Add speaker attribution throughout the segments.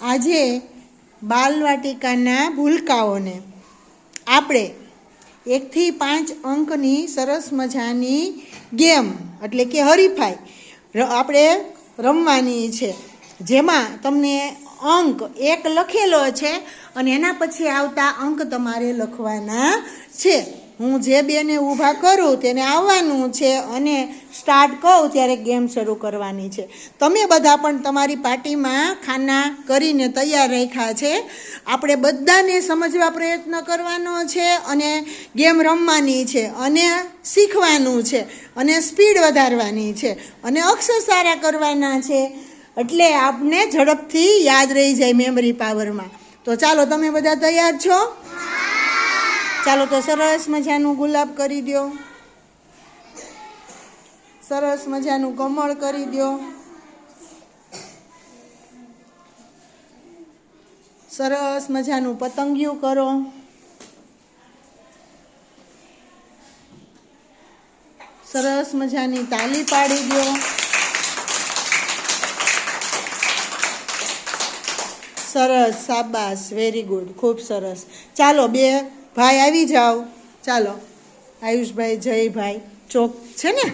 Speaker 1: આજે બાલવાટિકાના ભૂલકાઓને આપણે એકથી પાંચ અંકની સરસ મજાની ગેમ, એટલે કે હરીફાઈ આપણે રમવાની છે. જેમાં તમને અંક એક લખેલો છે અને એના પછી આવતા અંક તમારે લખવાના છે. હું જે બેને ઊભા કરું તેને આવવાનું છે અને સ્ટાર્ટ કહું ત્યારે ગેમ શરૂ કરવાની છે. તમે બધા પણ તમારી પાર્ટીમાં ખાના કરીને તૈયાર રાખ્યા છે. આપણે બધાને સમજવા પ્રયત્ન કરવાનો છે અને ગેમ રમવાની છે અને શીખવાનું છે અને સ્પીડ વધારવાની છે અને અક્ષર સારા કરવાના છે. એટલે આપને ઝડપથી યાદ રહી જાય મેમરી પાવરમાં તો ચાલો, તમે બધા તૈયાર છો? ચાલો, તો સરસ મજાનું ગુલાબ કરી દો. સરસ મજાનું કમળ કરી દો. સરસ મજાનું પતંગિયું કરો. સરસ મજાની તાલી પાડી દો. સરસ સાબાસ વેરી ગુડ ખૂબ સરસ. ચાલો બે ભાઈ આવી જાઓ. ચાલો આયુષભાઈ જયભાઈ ચોક છે ને?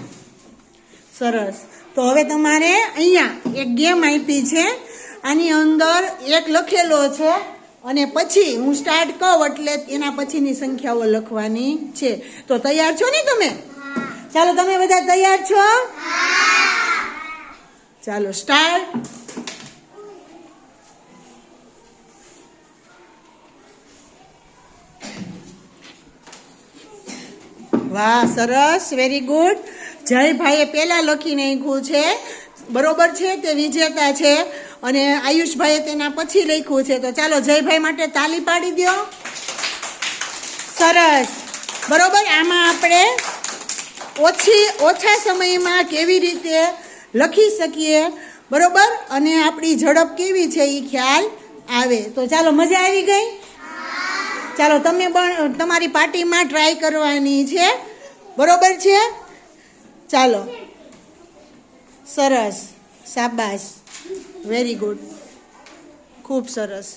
Speaker 1: સરસ. તો હવે તમારે અહીંયા એક ગેમ આપી છે. આની અંદર એક લખેલો છે અને પછી હું સ્ટાર્ટ કહું એટલે એના પછીની સંખ્યાઓ લખવાની છે. તો તૈયાર છો ને તમે? ચાલો તમે બધા તૈયાર છો? ચાલો સ્ટાર્ટ વાહ, સરસ વેરી ગુડ જયભાઈએ પહેલાં લખી નાખ્યું છે. બરોબર છે તે વિજેતા છે અને આયુષભાઈએ તેના પછી લખ્યું છે. તો ચાલો જયભાઈ માટે તાલી પાડી દો. સરસ. બરોબર, આમાં આપણે ઓછી, ઓછા સમયમાં કેવી રીતે લખી શકીએ? બરોબર? અને આપણી ઝડપ કેવી છે એ ખ્યાલ આવે. તો ચાલો મજા આવી ગઈ? ચાલો, તમે પણ તમારી પાર્ટીમાં ટ્રાય કરવાની છે. બરોબર છે? ચાલો. સરસ. શાબાશ. વેરી ગુડ ખૂબ સરસ.